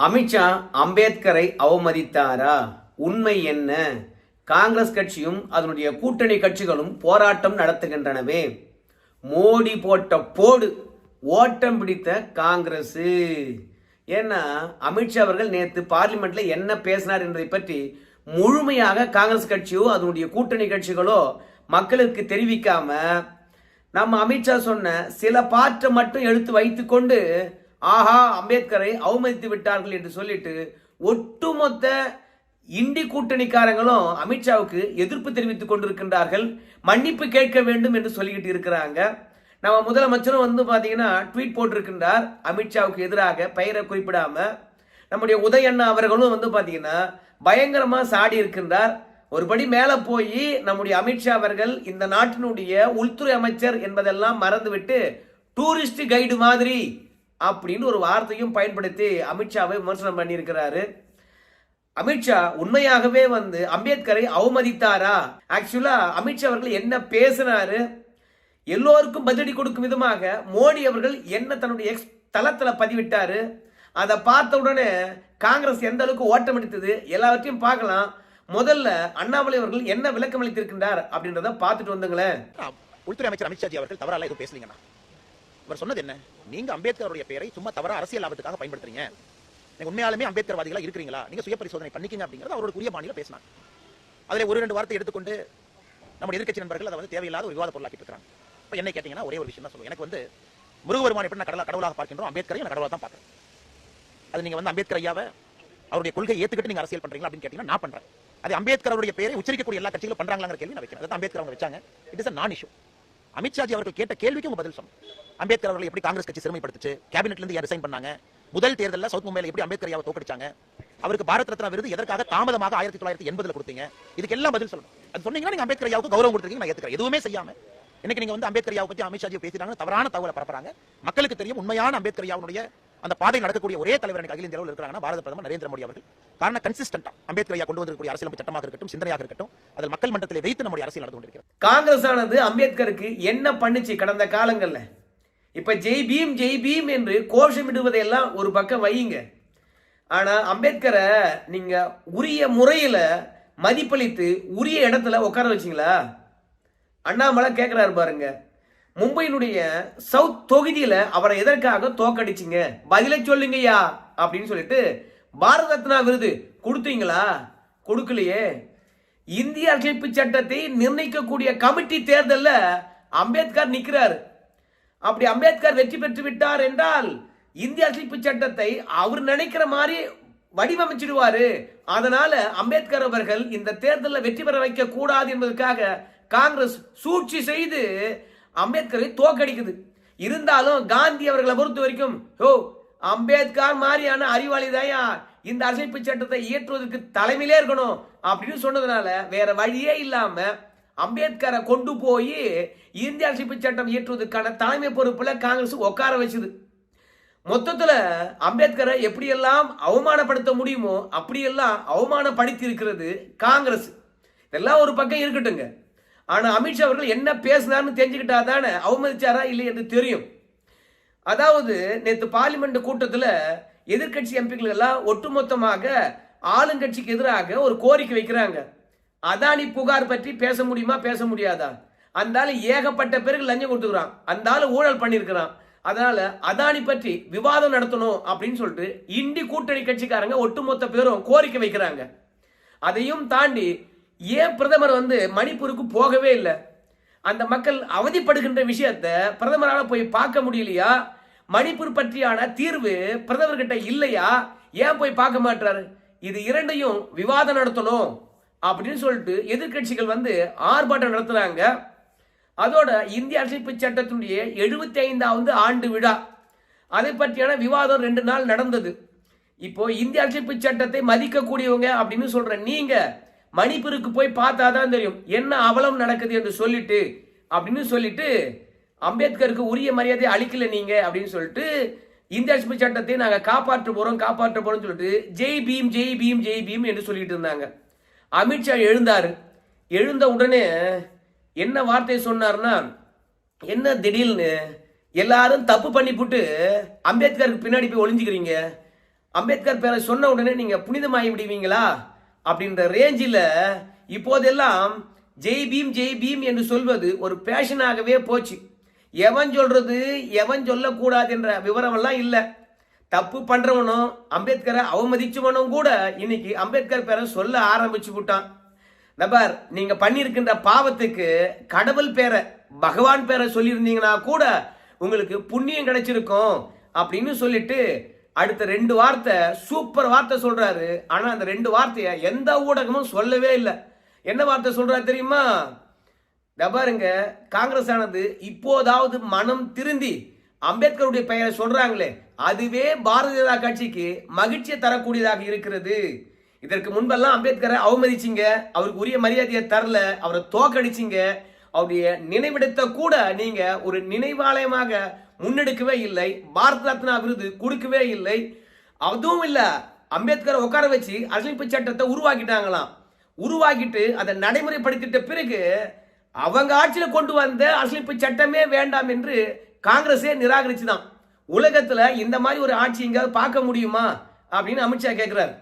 அமித்ஷா அம்பேத்கரை அவமதித்தாரா? உண்மை என்ன? காங்கிரஸ் கட்சியும் அதனுடைய கூட்டணி கட்சிகளும் போராட்டம் நடத்துகின்றனவே. மோடி போட்ட போடு ஓட்டம் பிடித்த காங்கிரஸ் ஏன்னா அமித்ஷா அவர்கள் நேற்று பார்லிமெண்ட்ல என்ன பேசினார் என்பதை பற்றி முழுமையாக காங்கிரஸ் கட்சியோ அதனுடைய கூட்டணி கட்சிகளோ மக்களுக்கு தெரிவிக்காம நம்ம அமித்ஷா சொன்ன சில பாட்டை மட்டும் எடுத்து வைத்துக்கொண்டு ஆஹா அம்பேத்கரை அவமதித்து விட்டார்கள் என்று சொல்லிட்டு ஒட்டுமொத்த இந்தி கூட்டணிக்காரங்களும் அமித்ஷாவுக்கு எதிர்ப்பு தெரிவித்துக் கொண்டிருக்கின்றார்கள். மன்னிப்பு கேட்க வேண்டும் என்று சொல்லிக்கிட்டு இருக்கிறாங்க. நம்ம முதலமைச்சரும் வந்து பார்த்தீங்கன்னா ட்வீட் போட்டிருக்கின்றார் அமித்ஷாவுக்கு எதிராக பெயரை குறிப்பிடாம. நம்முடைய உதயண்ணா அவர்களும் வந்து பார்த்தீங்கன்னா பயங்கரமாக சாடி இருக்கின்றார். ஒருபடி மேலே போய் நம்முடைய அமித்ஷா அவர்கள் இந்த நாட்டினுடைய உள்துறை அமைச்சர் என்பதெல்லாம் மறந்துவிட்டு டூரிஸ்ட் கைடு மாதிரி அப்படின்னு ஒரு வார்த்தையும் பயன்படுத்தி அமித்ஷாவை விமர்சனம் பண்ணியிருக்கிறாரு. அமித்ஷா உண்மையாகவே வந்து அம்பேத்கரை அவமதித்தாரா? ஆக்சுவலா அமித்ஷா அவர்கள் என்ன பேசினாரு? எல்லோருக்கும் பதிலடி கொடுக்கும் விதமாக மோடி அவர்கள் என்ன தன்னுடைய எக்ஸ் தளத்தில் பதிவிட்டாரு? அதை பார்த்த உடனே காங்கிரஸ் எந்த அளவுக்கு ஓட்டம் எடுத்தது? எல்லாவற்றையும் பார்க்கலாம். முதல்ல அண்ணாமலை அவர்கள் என்ன விளக்கம் அளித்திருக்கின்றார் அப்படின்றத பார்த்துட்டு வந்துங்களேன். உள்துறை அமைச்சர் அமித்ஷாஜி அவர்கள் தவறால எதுவும் பேசலீங்கண்ணா. இவர் சொன்னது என்ன? நீங்க அம்பேத்கருடைய பெயரை சும்மா தவறா அரசியல் லாபத்துக்காக பயன்படுத்துறீங்க. நீங்க உண்மையாலுமே அம்பேத்கர்வாதிகளா இருக்கிறீங்களா? நீங்க சுய பரிசோதனை பண்ணிக்கங்க அப்படிங்கறது அவரோட உரிய பாணியில பேசினாங்க அதுல ஒரு ரெண்டு வார்த்தை எடுத்துக்கொண்டு நம்ம எதிர்கட்சி நண்பர்கள் அதை வந்து தேவையில்லாத ஒரு விவாத பொருளாக்கி இருக்காங்க இப்ப என்ன கேட்டீங்கன்னா ஒரே ஒரு விஷயம் தான் சொல்லுவேன். எனக்கு வந்து முருகபெருமான் எப்படி நான் கடவுளாக பார்க்கின்றோம் அம்பேத்கரை நான் கடவுளாக தான் பார்க்கிறேன். அது நீங்க வந்து அம்பேத்கர் ஐயாவை அவருடைய கொள்கை ஏத்துக்கிட்டு நீங்க அரசியல் பண்றீங்களா அப்படின்னு கேட்டீங்கன்னா நான் பண்றேன். அது அம்பேத்கர் அவருடைய பெயரை உச்சரிக்கக்கூடிய எல்லா கட்சிகளும் பண்றாங்களாங்கிற கேள்வி நான் வைக்கிறேன். அதான் அம்பேத்கர் அவங்க வச்சாங்க. இட் இஸ் நான் இஷ்யூ அமித்ஷாஜி அவர்கள் கேட்ட கேள்விக்கு உங்க பதில் சொன்னோம் அம்பேத்கர் அவர்கள் எப்படி காங்கிரஸ் கட்சி சிறுமைப்படுத்துச்சு? கேபினெட்ல இருந்து ரிசைன் பண்ணாங்க? முதல் தேர்தலில் சவுத் மும்பையில் எப்படி அம்பேத்கர் ஐயாவை தோக்கடிச்சாங்க அவருக்கு பாரத் ரத்னா விருது எதற்காக தாமதமாக ஆயிரத்தி தொள்ளாயிரத்தி எண்பதுல கொடுத்தீங்க? இதுக்கு எல்லாம் பதில் சொல்லணும். அது சொன்னீங்கன்னா நீங்க அம்பேத்கர் ஐயாவுக்கு கௌரவம் கொடுத்துருக்கீங்க நான் ஏத்துக்கிறேன். எதுவுமே செய்யாம. இன்னைக்கு நீங்க வந்து அம்பேத்கர் ஐயாவை பத்தி அமித்ஷாஜி பேசிட்டாங்க தவறான தகவலை பரப்புறாங்க. மக்களுக்கு தெரியும் உண்மையான அம்பேத்கர் ஐயாவுடைய அந்த பாதை நடக்கக்கூடிய ஒரே தலைவர் அகில இந்திய அளவில் இருக்கிறாங்கன்னா பாரத பிரதமர் நரேந்திர மோடி அவர்கள். காரணம் கன்சிஸ்டன்டா அம்பேத்கர் ஐயா கொண்டு வந்திருக்கிற அரசியலமைப்பு சட்டமாக இருக்கட்டும் சிந்தனையாக இருக்கட்டும் அதில் மக்கள் மன்றத்தில் வைத்து நம்முடைய அரசியல் நடந்து கொண்டிருக்கிறது. காங்கிரஸ் ஆனது அம்பேத்கருக்கு என்ன பண்ணுச்சு கடந்த காலங்களில்? இப்ப ஜெய் பீம் ஜெய் பீம் என்று கோஷமிடுவதையெல்லாம் ஒரு பக்கம் வையுங்க. ஆனா அம்பேத்கரை நீங்க உரிய முறையில மதிப்பளித்து உரிய இடத்துல உட்கார வச்சிங்களா? அண்ணாமலை கேட்கிறாரு பாருங்க. மும்பையினுடைய சவுத் தொகுதியில அவரை எதற்காக தோக்கடிச்சிங்க பதிலை சொல்லுங்கய்யா அப்படின்னு சொல்லிட்டு பாரத ரத்னா விருது கொடுத்தீங்களா? கொடுக்கலையே. இந்திய அரசியலமைப்பு சட்டத்தை நிர்ணயிக்கக்கூடிய கமிட்டி தேர்தலில் அம்பேத்கர் நிற்கிறார் அப்படி அம்பேத்கர் வெற்றி பெற்று விட்டார் என்றால் இந்திய அரசியலமைப்பு சட்டத்தை அவர் நினைக்கிற மாதிரி வடிவமைச்சிடுவாரு. அதனால அம்பேத்கர் அவர்கள் இந்த தேர்தலில் வெற்றி பெற வைக்க கூடாது என்பதற்காக காங்கிரஸ் சூழ்ச்சி செய்து அம்பேத்கரை தோக்கடிக்குது இருந்தாலும் காந்தி அவர்களை பொறுத்த வரைக்கும் ஓ அம்பேத்கர் மாதிரியான அறிவாளிதாயா இந்த அரசியலமைப்பு சட்டத்தை இயற்றுவதற்கு தலைமையிலே இருக்கணும் அப்படின்னு சொன்னதுனால வேற வழியே இல்லாம அம்பேத்கரை கொண்டு போய் இந்திய அரசியல் சட்டம் இயற்றுவதற்கான தலைமை பொறுப்புல காங்கிரஸ் உட்கார வச்சுது. மொத்தத்துல அம்பேத்கரை எப்படியெல்லாம் அவமானப்படுத்த முடியுமோ அப்படியெல்லாம் அவமானப்படுத்தி இருக்கிறது காங்கிரஸ். இதெல்லாம் ஒரு பக்கம் இருக்கட்டுங்க ஆனால் அமித்ஷா அவர்கள் என்ன பேசினார்னு தெரிஞ்சுக்கிட்டா தானே? அவமதிச்சாரா இல்லை என்று தெரியும். அதாவது நேற்று பார்லிமெண்ட் கூட்டத்தில் எதிர்க்கட்சி எம்பிக்கள் எல்லாம் ஒட்டுமொத்தமாக ஆளுங்கட்சிக்கு எதிராக ஒரு கோரிக்கை வைக்கிறாங்க. அதானி புகார் பற்றி பேச முடியுமா பேச முடியாதா? அந்தால ஏகப்பட்ட பேருக்கு லஞ்சம் கொடுத்துக்கிறான். அந்த ஊழல் பண்ணியிருக்கிறான். அதனால அதானி பற்றி விவாதம் நடத்தணும் அப்படின்னு சொல்லிட்டு இண்டி கூட்டணி கட்சிக்காரங்க ஒட்டுமொத்த பேரும் கோரிக்கை வைக்கிறாங்க. அதையும் தாண்டி ஏன் பிரதமர் வந்து மணிப்பூருக்கு போகவே இல்லை? அந்த மக்கள் அவதிப்படுகின்ற விஷயத்தை பிரதமரால் போய் பார்க்க முடியலையா? மணிப்பூர் பற்றியான தீர்வு பிரதமர்கிட்ட இல்லையா? ஏன் போய் பார்க்க மாட்டாரு? இது இரண்டையும் விவாதம் நடத்தணும் அப்படின்னு சொல்லிட்டு எதிர்க்கட்சிகள் வந்து ஆர்ப்பாட்டம் நடத்துறாங்க. அதோட இந்திய அரசியலமைப்பு சட்டத்தினுடைய எழுபத்தி ஐந்தாவது ஆண்டு விழா. அதை பற்றியான விவாதம் ரெண்டு நாள் நடந்தது. இப்போ இந்திய அரசியலமைப்பு சட்டத்தை மதிக்கக்கூடியவங்க அப்படின்னு சொல்ற நீங்க மணிப்பூருக்கு போய் பார்த்தா தான் தெரியும். என்ன அவலம் நடக்குது என்று சொல்லிட்டு அப்படின்னு சொல்லிட்டு அம்பேத்கருக்கு உரிய மரியாதை அளிக்கல நீங்க அப்படின்னு சொல்லிட்டு இந்திய அரசியலமைப்பு சட்டத்தை நாங்கள் காப்பாற்ற போறோம் காப்பாற்ற போறோம்னு சொல்லிட்டு ஜெய் பீம் ஜெய் பீம் ஜெய் பீம் என்று சொல்லிட்டு இருந்தாங்க. அமித்ஷா எழுந்தார். எழுந்த உடனே என்ன வார்த்தை சொன்னார்னா என்ன திடீர்னு எல்லாரும் தப்பு பண்ணி போட்டு அம்பேத்கருக்கு பின்னாடி போய் ஒளிஞ்சுக்கிறீங்க. அம்பேத்கர் பேரை சொன்ன உடனே நீங்க புனிதமாகி விடுவீங்களா அப்படின்ற ரேஞ்சில் இப்போதெல்லாம் ஜெய் பீம் ஜெய் பீம் என்று சொல்வது ஒரு பேஷனாகவே போச்சு. எவன் சொல்றது எவன் சொல்லக்கூடாது என்ற விவரமெல்லாம் இல்லை. தப்பு பண்றவனும் அம்பேத்கரை அவமதிச்சவனும் கூட இன்னைக்கு அம்பேத்கர் பேரை சொல்ல ஆரம்பிச்சு விட்டான். நபர் நீங்க பண்ணியிருக்கின்ற பாவத்துக்கு கடவுள் பேரை பகவான் பேரை சொல்லியிருந்தீங்கன்னா கூட உங்களுக்கு புண்ணியம் கிடைச்சிருக்கும் அப்படின்னு சொல்லிட்டு அடுத்த ரெண்டு வார்த்தை சூப்பர் வார்த்தை சொல்றாரு. ஆனா அந்த ரெண்டு வார்த்தையை எந்த ஊடகமும் சொல்லவே இல்லை. என்ன வார்த்தை சொல்றாரு தெரியுமா? பாருங்க காங்கிரஸ் ஆனது இப்போதாவது மனம் திருந்தி அம்பேத்கருடைய பெயரை சொல்றாங்களே அதுவே பாரதிய ஜனதா கட்சிக்கு மகிழ்ச்சியை தரக்கூடியதாக இருக்கிறது. இதற்கு முன்பெல்லாம் அம்பேத்கரை அவமதிச்சிங்க அவருக்கு உரிய மரியாதையை தரல அவரை தோக்கடிச்சிங்க. அவருடைய நினைவிடத்தை கூட நீங்க ஒரு நினைவாலயமாக முன்னெடுக்கவே இல்லை பாரத ரத்னா விருது கொடுக்கவே இல்லை. அதுவும் இல்லை அம்பேத்கரை உட்கார வச்சு அரசியலமைப்பு சட்டத்தை உருவாக்கிட்டாங்களாம். உருவாக்கிட்டு அதை நடைமுறைப்படுத்திட்ட பிறகு அவங்க ஆட்சியில் கொண்டு வந்த அரசியலமைப்பு சட்டமே வேண்டாம் என்று காங்கிரஸே நிராகரிச்சுதான். உலகத்தில் இந்த மாதிரி ஒரு ஆட்சி எங்கேயாவது பார்க்க முடியுமா? அப்படின்னு அமித்ஷா கேட்குறாரு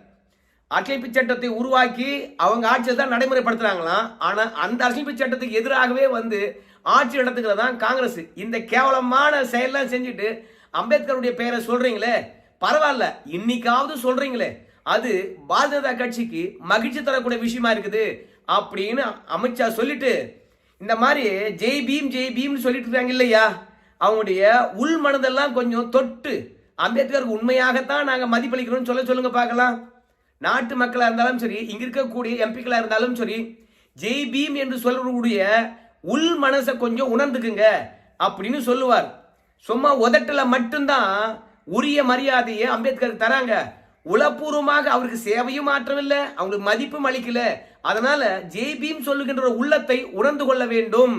அரசியலமைப்பு சட்டத்தை உருவாக்கி அவங்க ஆட்சியில் தான் நடைமுறைப்படுத்துகிறாங்களாம் ஆனால் அந்த அரசியலமைப்பு சட்டத்துக்கு எதிராகவே வந்து ஆட்சி நடத்துக்கிறது தான் காங்கிரஸ்? இந்த கேவலமான செயல்லாம் செஞ்சுட்டு அம்பேத்கருடைய பெயரை சொல்றீங்களே? பரவாயில்ல இன்னைக்காவது சொல்றீங்களே. அது பாரதிய ஜனதா கட்சிக்கு மகிழ்ச்சி தரக்கூடிய விஷயமா இருக்குது அப்படின்னு அமித்ஷா சொல்லிட்டு இந்த மாதிரி ஜெய் பீம் ஜெய் பீம்னு சொல்லிட்டு இருக்காங்க இல்லையா? அவங்களுடைய உள் மனதெல்லாம் கொஞ்சம் தொட்டு அம்பேத்கருக்கு உண்மையாகத்தான் நாங்கள் மதிப்பளிக்கிறோம்னு சொல்ல சொல்லுங்க பார்க்கலாம். நாட்டு மக்களாக இருந்தாலும் சரி இங்க இருக்கக்கூடிய எம்பிக்களாக இருந்தாலும் சரி ஜெய் பீம் என்று சொல்லக்கூடிய உள் மனசை கொஞ்சம் உணர்ந்துக்குங்க அப்படின்னு சொல்லுவார். சும்மா உதட்டல மட்டும்தான் உரிய மரியாதையை அம்பேத்கருக்கு தராங்க. உளப்பூர்வமாக அவருக்கு சேவையும் ஆற்றவில்லை அவங்களுக்கு மதிப்பும் அளிக்கல. அதனால ஜெய் பீம் சொல்லுகின்ற உள்ளத்தை உணர்ந்து கொள்ள வேண்டும்.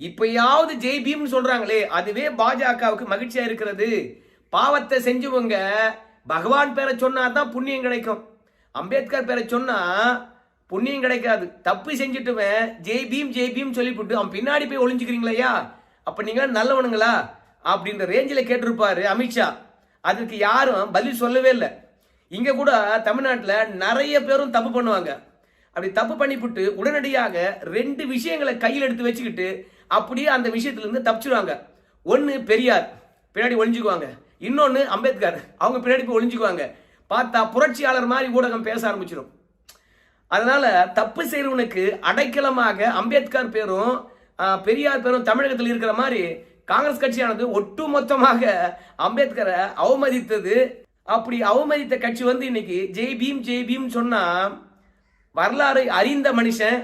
இப்பயாவது ஜெய் பீம் சொல்றாங்களே அதுவே பாஜகவுக்கு மகிழ்ச்சியா இருக்கிறது. பாவத்தை செஞ்சவங்க பகவான் பேரை சொன்னா தான் புண்ணியம் கிடைக்கும். அம்பேத்கர் பேரை சொன்னா புண்ணியம் கிடைக்காது. தப்பு செஞ்சுட்டுவன் ஜெய் பீம் ஜெய் பீம் சொல்லிவிட்டு அவன் பின்னாடி போய் ஒளிஞ்சுக்கிறீங்களையா? அப்போ நீங்கள் நல்லவனுங்களா? அப்படின்ற ரேஞ்சில் கேட்டிருப்பாரு அமித்ஷா. அதுக்கு யாரும் பதில் சொல்லவே இல்லை. இங்கே கூட தமிழ்நாட்டில் நிறைய பேரும் தப்பு பண்ணுவாங்க. அப்படி தப்பு பண்ணிவிட்டு உடனடியாக ரெண்டு விஷயங்களை கையில் எடுத்து வச்சுக்கிட்டு அப்படியே அந்த விஷயத்துலேருந்து தப்பிச்சிடுவாங்க ஒன்று பெரியார் பின்னாடி ஒளிஞ்சுக்குவாங்க. இன்னொன்று அம்பேத்கர் அவங்க பின்னாடி போய் ஒளிஞ்சுக்குவாங்க. பார்த்தா புரட்சியாளர் மாதிரி ஊடகம் பேச ஆரம்பிச்சிடும் அதனால தப்பு செய்கிறவனுக்கு அடைக்கலமாக அம்பேத்கர் பேரும் பெரியார் பேரும் தமிழகத்தில் இருக்கிற மாதிரி காங்கிரஸ் கட்சியானது ஒட்டுமொத்தமாக அம்பேத்கரை அவமதித்தது. அப்படி அவமதித்த கட்சி வந்து இன்னைக்கு ஜெய் பீம் ஜெய் பீம் சொன்னா வரலாறு அறிந்த மனுஷன்.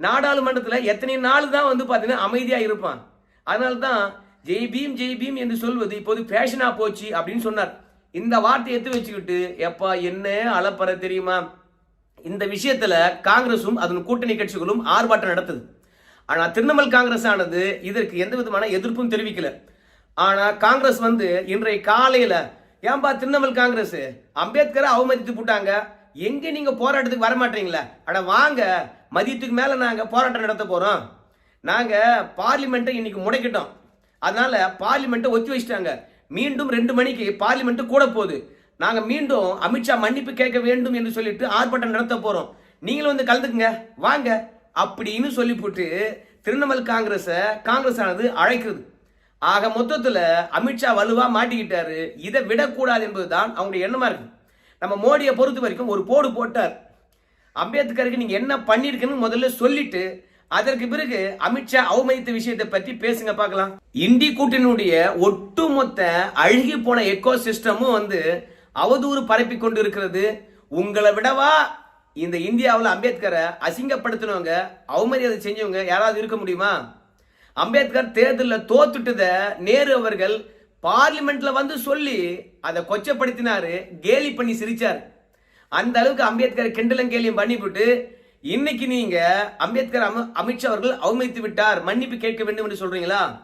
நாடாளுமன்றத்தில் எத்தனை நாள் தான் வந்து பார்த்தீங்கன்னா அமைதியாக இருப்பான். அதனால தான் ஜெய் பீம் ஜெய் பீம் என்று சொல்வது இப்போது ஃபேஷனாக போச்சு அப்படின்னு சொன்னார். இந்த வார்த்தையை எடுத்து வச்சுக்கிட்டு எப்பா என்ன அளப்பற தெரியுமா? இந்த விஷயத்துல காங்கிரசும் அதன் கூட்டணி கட்சிகளும் ஆர்ப்பாட்டம் நடத்துது. ஆனா திரிணாமுல் காங்கிரஸ் ஆனது இதற்கு எந்த விதமான எதிர்ப்பும் தெரிவிக்கல. ஆனா காங்கிரஸ் வந்து இன்றைய காலையில ஏன்பா திரிணாமுல் காங்கிரஸ் அம்பேத்கரை அவமதித்து போட்டாங்க? எங்க நீங்க போராட்டத்துக்கு வர மாட்டீங்களா அட வாங்க மதியத்துக்கு மேல நாங்க போராட்டம் நடத்த போறோம். நாங்க பார்லிமெண்ட்டை இன்னைக்கு முடக்கிட்டோம். அதனால பார்லிமெண்ட்டை ஒத்தி வச்சிட்டாங்க. மீண்டும் ரெண்டு மணிக்கு பார்லிமெண்ட் கூட போகுது. நாங்கள் மீண்டும் அமித்ஷா மன்னிப்பு கேட்க வேண்டும் என்று சொல்லிட்டு ஆர்ப்பாட்டம் நடத்த போகிறோம் நீங்களும் வந்து கலந்துக்குங்க. வாங்க. அப்படின்னு சொல்லி போட்டு திரிணாமுல் காங்கிரஸை காங்கிரஸ் ஆனது அழைக்கிறது. ஆக மொத்தத்தில் அமித்ஷா வலுவாக மாட்டிக்கிட்டாரு. இதை விடக்கூடாது என்பது தான் அவங்களுடைய எண்ணமாக இருக்கு. நம்ம மோடியை பொறுத்த வரைக்கும் ஒரு போடு போட்டார். அம்பேத்கருக்கு நீங்கள் என்ன பண்ணிருக்குன்னு முதல்ல சொல்லிட்டு அதற்கு பிறகு அமித்ஷா அவமதித்த விஷயத்தை பற்றி பேசுங்க பார்க்கலாம். இந்தி கூட்டணியுடைய ஒட்டுமொத்த அழுகி போன எக்கோ சிஸ்டமும் வந்து அவதூறு பரப்பி கொண்டு இருக்கிறது உங்களை விடவா இந்த இந்தியாவில் அம்பேத்கரை அசிங்கப்படுத்தினவங்க அவமரியாதை செஞ்சவங்க யாராவது இருக்க முடியுமா? அம்பேத்கர் தேர்தலில் தோத்துட்டத நேரு அவர்கள் பார்லிமெண்ட்ல வந்து சொல்லி அதை கொச்சப்படுத்தினாரு கேலி பண்ணி சிரிச்சார். அந்த அளவுக்கு அம்பேத்கர் கிண்டலும் கேலியும் பண்ணிவிட்டு இன்னைக்கு நீங்க அம்பேத்கர் அம- அமித்ஷா அவர்கள் அவமதித்து விட்டார் மன்னிப்பு கேட்க வேண்டும் என்று சொல்றீங்களா?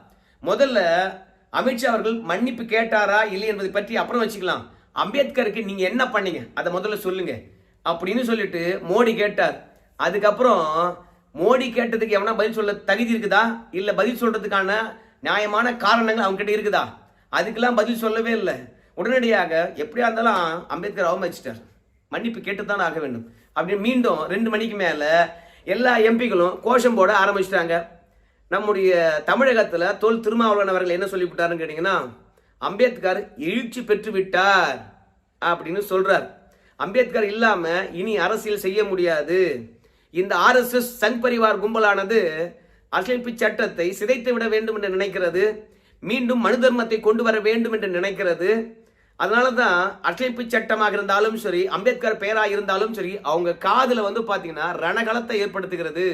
முதல்ல அமித்ஷா அவர்கள் மன்னிப்பு கேட்டாரா இல்லை என்பதை பற்றி அப்புறம் வச்சுக்கலாம். அம்பேத்கருக்கு நீங்க என்ன பண்ணீங்க? அதை முதல்ல சொல்லுங்க. அப்படின்னு சொல்லிட்டு மோடி கேட்டார். அதுக்கப்புறம் மோடி கேட்டதுக்கு எவனா பதில் சொல்ல தகுதி இருக்குதா? இல்ல பதில் சொல்றதுக்கான நியாயமான காரணங்கள் அவங்க கிட்ட இருக்குதா? அதுக்கெல்லாம் பதில் சொல்லவே இல்லை. உடனடியாக எப்படியா இருந்தாலும் அம்பேத்கர் அவமதிச்சிட்டார். மன்னிப்பு கேட்டுத்தான் ஆக வேண்டும். அப்படின்னு மீண்டும் ரெண்டு மணிக்கு மேலே எல்லா எம்பிகளும் கோஷம் போட ஆரம்பிச்சிட்டாங்க. நம்முடைய தமிழகத்தில் தோல் திருமாவளவன் அவர்கள் என்ன சொல்லிவிட்டாருன்னு கேட்டிங்கன்னா அம்பேத்கர் எழுச்சி பெற்று விட்டார் அப்படின்னு சொல்றார். அம்பேத்கர் இல்லாம இனி அரசியல் செய்ய முடியாது. இந்த ஆர்எஸ்எஸ் சங் பரிவார் கும்பலானது அரசியலமைப்பு சட்டத்தை சிதைத்து விட வேண்டும் என்று நினைக்கிறது. மீண்டும் மனு தர்மத்தை கொண்டு வர வேண்டும் என்று நினைக்கிறது. அதனால தான் அரசியலமைப்பு சட்டமாக இருந்தாலும் சரி அம்பேத்கர் பெயராக இருந்தாலும் சரி அவங்க காதில் வந்து பார்த்தீங்கன்னா ரணகலத்தை ஏற்படுத்துகிறது.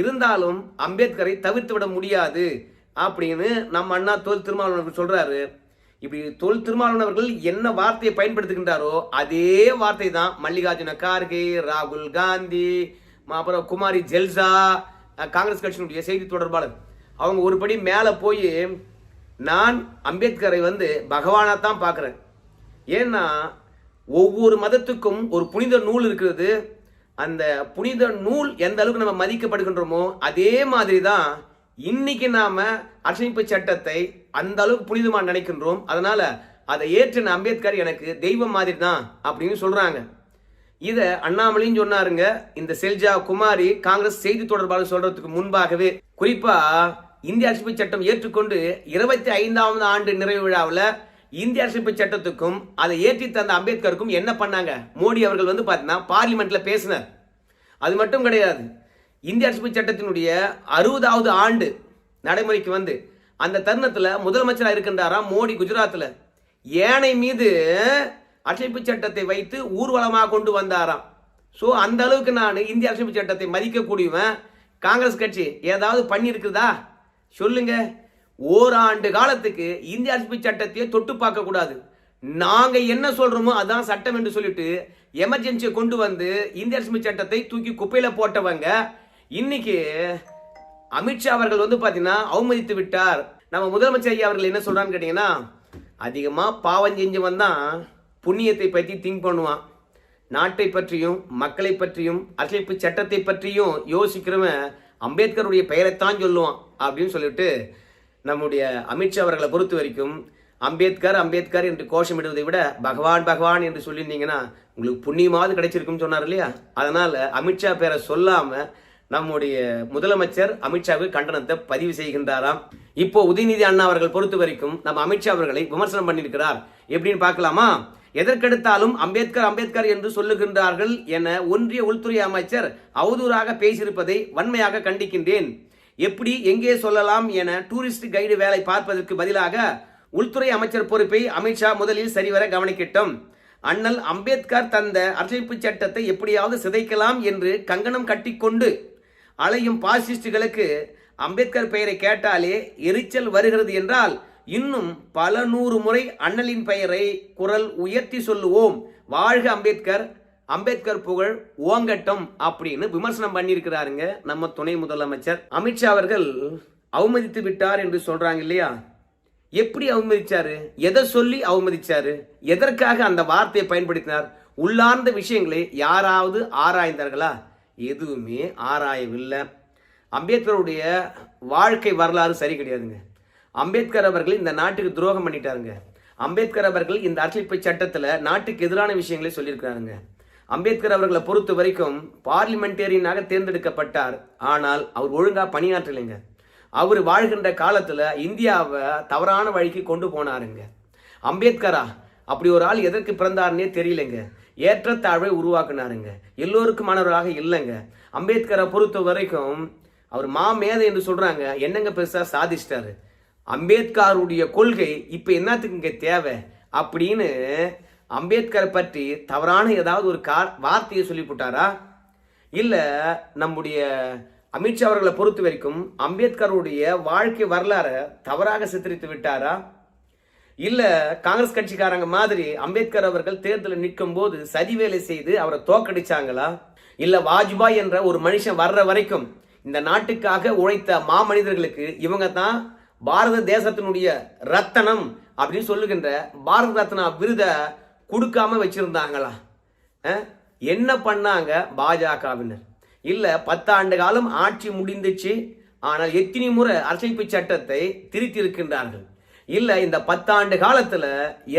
இருந்தாலும் அம்பேத்கரை தவிர்த்து விட முடியாது அப்படின்னு நம்ம அண்ணா தோல் திருமாவளவன் சொல்றாரு. இப்படி தொல் திருமாவளவன் அவர்கள் என்ன வார்த்தையை பயன்படுத்துகின்றாரோ அதே வார்த்தை தான் மல்லிகார்ஜுன கார்கே ராகுல் காந்தி அப்புறம் குமாரி ஜெல்சா காங்கிரஸ் கட்சியினுடைய செய்தி தொடர்பாளர். அவங்க ஒருபடி மேலே போய் நான் அம்பேத்கரை வந்து பகவானாக தான் பார்க்குறேன். ஏன்னா ஒவ்வொரு மதத்துக்கும் ஒரு புனித நூல் இருக்கிறது. அந்த புனித நூல் எந்த அளவுக்கு நம்ம மதிக்கப்படுகின்றோமோ அதே மாதிரி தான் இன்னைக்கு நாம அரசமைப்பு சட்டத்தை அந்த அளவுக்கு புனிதமாக நினைக்கின்றோம். அதனால அதை ஏற்றின அம்பேத்கர் எனக்கு தெய்வம் மாதிரி தான் அப்படின்னு சொல்றாங்க. இதை அண்ணாமலையும் சொன்னாருங்க. இந்த செல்ஜா குமாரி காங்கிரஸ் செய்தி தொடர்பாளர் சொல்றதுக்கு முன்பாகவே குறிப்பா இந்திய அரசியல் சட்டம் ஏற்றுக்கொண்டு இருபத்தி ஐந்தாவது ஆண்டு நிறைவு விழாவில் இந்திய அரசியல் சட்டத்துக்கும் அதை ஏற்றி தந்த அம்பேத்கருக்கும் என்ன பண்ணாங்க? மோடி அவர்கள் வந்து பார்த்தீங்கன்னா பார்லிமெண்ட்ல பேசினார். அது மட்டும் கிடையாது. இந்திய அரசியல் சட்டத்தினுடைய அறுபதாவது ஆண்டு நடைமுறைக்கு வந்து அந்த தருணத்தில் முதலமைச்சராக இருக்கின்றாரா மோடி குஜராத்தில் ஏனை மீது அரசியலமைப்பு சட்டத்தை வைத்து ஊர்வலமாக கொண்டு வந்தாராம். ஸோ அந்த அளவுக்கு நான் இந்திய அரசியலமைப்பு சட்டத்தை மதிக்கக்கூடியவன். காங்கிரஸ் கட்சி ஏதாவது பண்ணியிருக்குதா? சொல்லுங்க. ஓராண்டு காலத்துக்கு இந்திய அரசியலமைப்பு சட்டத்தையே தொட்டு பார்க்கக்கூடாது நாங்கள் என்ன சொல்கிறோமோ அதான் சட்டம் என்று சொல்லிட்டு எமர்ஜென்சியை கொண்டு வந்து இந்திய அரசியலமைப்பு சட்டத்தை தூக்கி குப்பையில் போட்டவங்க இன்னைக்கு அமித்ஷா அவர்கள் வந்து பார்த்தீங்கன்னா அவமதித்து விட்டார். நம்ம முதலமைச்சர் ஐயா அவர்கள் என்ன சொல்கிறான்னு கேட்டிங்கன்னா அதிகமாக பாவம் செஞ்சவன் தான் புண்ணியத்தை பற்றி திங்க் பண்ணுவான். நாட்டை பற்றியும் மக்களை பற்றியும் அரசியலமைப்பு சட்டத்தை பற்றியும் யோசிக்கிறவன் அம்பேத்கருடைய பெயரைத்தான் சொல்லுவான் அப்படின்னு சொல்லிட்டு நம்முடைய அமித்ஷா அவர்களை பொறுத்த வரைக்கும் அம்பேத்கர் அம்பேத்கர் என்று கோஷமிடுவதை விட பகவான் பகவான் என்று சொல்லியிருந்தீங்கன்னா உங்களுக்கு புண்ணியமாவது கிடைச்சிருக்கும்னு சொன்னார் இல்லையா? அதனால் அமித்ஷா பேரை சொல்லாமல் நம்முடைய முதலமைச்சர் அமித்ஷாவுக்கு கண்டனத்தை பதிவு செய்கின்றாராம். இப்போ உதயநிதி அண்ணா அவர்கள் பொறுத்த வரைக்கும் நம்ம அமித்ஷா அவர்களை விமர்சனம் பண்ணியிருக்கிறார். எப்படின்னு பார்க்கலாமா? எதற்கெடுத்தாலும் அம்பேத்கர் அம்பேத்கர் என்று சொல்லுகின்றார்கள் என ஒன்றிய உள்துறை அமைச்சர் அவதூறாக பேசியிருப்பதை வன்மையாக கண்டிக்கின்றேன். எப்படி எங்கே சொல்லலாம் என டூரிஸ்ட் கைடு வேலை பார்ப்பதற்கு பதிலாக உள்துறை அமைச்சர் பொறுப்பை அமித்ஷா முதலில் சரிவர கவனிக்கட்டும். அண்ணல் அம்பேத்கர் தந்த அரசியலமைப்பு சட்டத்தை எப்படியாவது சிதைக்கலாம் என்று கங்கணம் கட்டிக்கொண்டு அலையும் பாசிஸ்டுகளுக்கு அம்பேத்கர் பெயரை கேட்டாலே எரிச்சல் வருகிறது என்றால் இன்னும் பல நூறு முறை அண்ணலின் பெயரை குரல் உயர்த்தி சொல்லுவோம். வாழ்க அம்பேத்கர் அம்பேத்கர் புகழ் ஓங்கட்டும் அப்படின்னு விமர்சனம் பண்ணியிருக்கிறாருங்க நம்ம துணை முதலமைச்சர். அமித்ஷா அவர்கள் அவமதித்து விட்டார் என்று சொல்றாங்க இல்லையா? எப்படி அவமதிச்சாரு? எதை சொல்லி அவமதிச்சாரு? எதற்காக அந்த வார்த்தையை பயன்படுத்தினார்? உள்ளார்ந்த விஷயங்களை யாராவது ஆராய்ந்தார்களா? எதுவுமே ஆராயவில்லை. அம்பேத்கருடைய வாழ்க்கை வரலாறு சரி கிடையாதுங்க. அம்பேத்கர் அவர்கள் இந்த நாட்டுக்கு துரோகம் பண்ணிட்டாருங்க. அம்பேத்கர் அவர்கள் இந்த அரசியலமைப்பு சட்டத்தில் நாட்டுக்கு எதிரான விஷயங்களை சொல்லியிருக்கிறாருங்க. அம்பேத்கர் அவர்களை பொறுத்த வரைக்கும் பார்லிமெண்டேரியனாக தேர்ந்தெடுக்கப்பட்டார். ஆனால் அவர் ஒழுங்காக பணியாற்றலைங்க. அவர் வாழ்கின்ற காலத்தில் இந்தியாவை தவறான வழிக்கு கொண்டு போனாருங்க. அம்பேத்கரா அப்படி ஒரு ஆள் எதற்கு பிறந்தாருன்னே தெரியலங்க. ஏற்றத்தாழ்வை உருவாக்குனாருங்க. எல்லோருக்குமானவராக இல்லைங்க. அம்பேத்கரை பொறுத்த வரைக்கும் அவர் மாமேதை என்று சொல்கிறாங்க என்னங்க பெருசாக சாதிச்சிட்டாரு? அம்பேத்கருடைய கொள்கை இப்போ என்னத்துக்கு இங்கே தேவை? அப்படின்னு அம்பேத்கரை பற்றி தவறான ஏதாவது ஒரு கா வார்த்தையை சொல்லி போட்டாரா நம்முடைய அமித்ஷா அவர்களை பொறுத்த வரைக்கும் அம்பேத்கருடைய வாழ்க்கை வரலாறை தவறாக சித்தரித்து விட்டாரா? இல்லை காங்கிரஸ் கட்சிக்காரங்க மாதிரி அம்பேத்கர் அவர்கள் தேர்தலில் நிற்கும் போது சதி வேலை செய்து அவரை தோக்கடிச்சாங்களா? இல்லை வாஜ்பாய் என்ற ஒரு மனுஷன் வர்ற வரைக்கும் இந்த நாட்டுக்காக உழைத்த மாமனிதர்களுக்கு இவங்க தான் பாரத தேசத்தினுடைய ரத்தனம் அப்படின்னு சொல்லுகின்ற பாரத ரத்னா விருதை கொடுக்காம வச்சிருந்தாங்களா? என்ன பண்ணாங்க பாஜகவினர்? இல்லை பத்தாண்டு காலம் ஆட்சி முடிந்துச்சு ஆனால் எத்தனை முறை அரசியலமைப்பு சட்டத்தை திருத்தி இருக்கின்றார்கள் இல்லை இந்த பத்தாண்டு காலத்தில்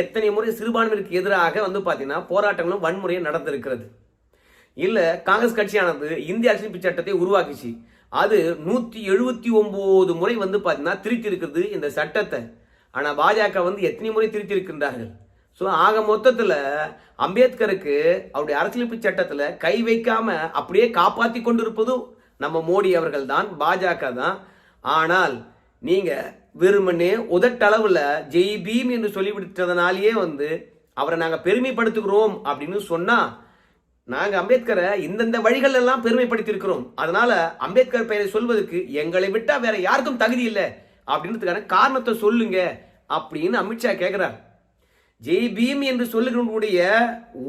எத்தனை முறை சிறுபான்மையிற்கு எதிராக வந்து பார்த்தீங்கன்னா போராட்டங்களும் வன்முறையும் நடந்திருக்கிறது. இல்லை காங்கிரஸ் கட்சியானது இந்திய அரசியலமைப்பு சட்டத்தை உருவாக்குச்சு. அது நூற்றி எழுபத்தி ஒம்பது முறை வந்து பார்த்தீங்கன்னா திருத்தி இருக்கிறது இந்த சட்டத்தை. ஆனால் பாஜக வந்து எத்தனை முறை திருத்தி இருக்கின்றார்கள் ஸோ ஆக மொத்தத்தில் அம்பேத்கருக்கு அவருடைய அரசியலமைப்பு சட்டத்தில் கை வைக்காம அப்படியே காப்பாற்றி கொண்டிருப்பதும் நம்ம மோடி அவர்கள் தான் பாஜக தான். ஆனால் நீங்க வெறுமனே உதட்டளவுல ஜெய் பீம் என்று சொல்லிவிட்டதனாலேயே வந்து அவரை நாங்க பெருமைப்படுத்துகிறோம் அப்படின்னு சொன்னா நாங்க அம்பேத்கரை இந்தந்த வழிகள் எல்லாம் பெருமைப்படுத்திருக்கிறோம் அதனால அம்பேத்கர் பெயரை சொல்வதற்கு எங்களை விட்டா வேற யாருக்கும் தகுதி இல்லை. அப்படின்றதுக்கான காரணத்தை சொல்லுங்க அப்படின்னு அமித்ஷா கேட்கிறார் ஜெய் பீம் என்று சொல்லுகிறவங்களுடைய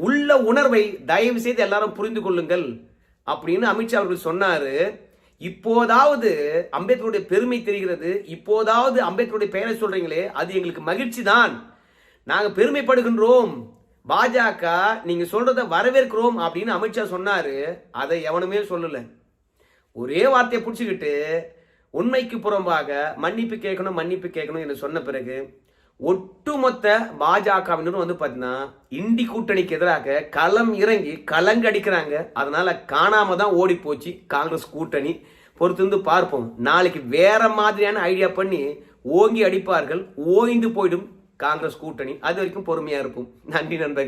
உள்ள உணர்வை தயவு செய்து எல்லாரும் புரிந்து கொள்ளுங்கள் அப்படின்னு அமித்ஷா அவர்கள் சொன்னாரு. இப்போதாவது அம்பேத்கருடைய பெருமை தெரிகிறது. இப்போதாவது அம்பேத்கருடைய பெயரை சொல்றீங்களே அது எங்களுக்கு மகிழ்ச்சி தான் நாங்கள் பெருமைப்படுகின்றோம். பாஜக நீங்க சொல்றத வரவேற்கிறோம் அப்படின்னு அமித்ஷா சொன்னாரு. அதை எவனுமே சொல்லல. ஒரே வார்த்தையை பிடிச்சிக்கிட்டு உண்மைக்கு புறம்பாக மன்னிப்பு கேட்கணும் மன்னிப்பு கேட்கணும் என்று சொன்ன பிறகு ஒட்டுமொத்த பாஜகவினரும் வந்து பார்த்தீங்கன்னா இண்டி கூட்டணிக்கு எதிராக களம் இறங்கி கலங்கடிக்கிறாங்க. அதனால காணாம தான் ஓடி போச்சு காங்கிரஸ் கூட்டணி. பொறுத்திருந்து பார்ப்போம். நாளைக்கு வேற மாதிரியான ஐடியா பண்ணி ஓங்கி அடிப்பார்கள். ஓய்ந்து போயிடும் காங்கிரஸ் கூட்டணி. அது வரைக்கும் பொறுமையா இருக்கும் நன்றி நண்பர்கள்.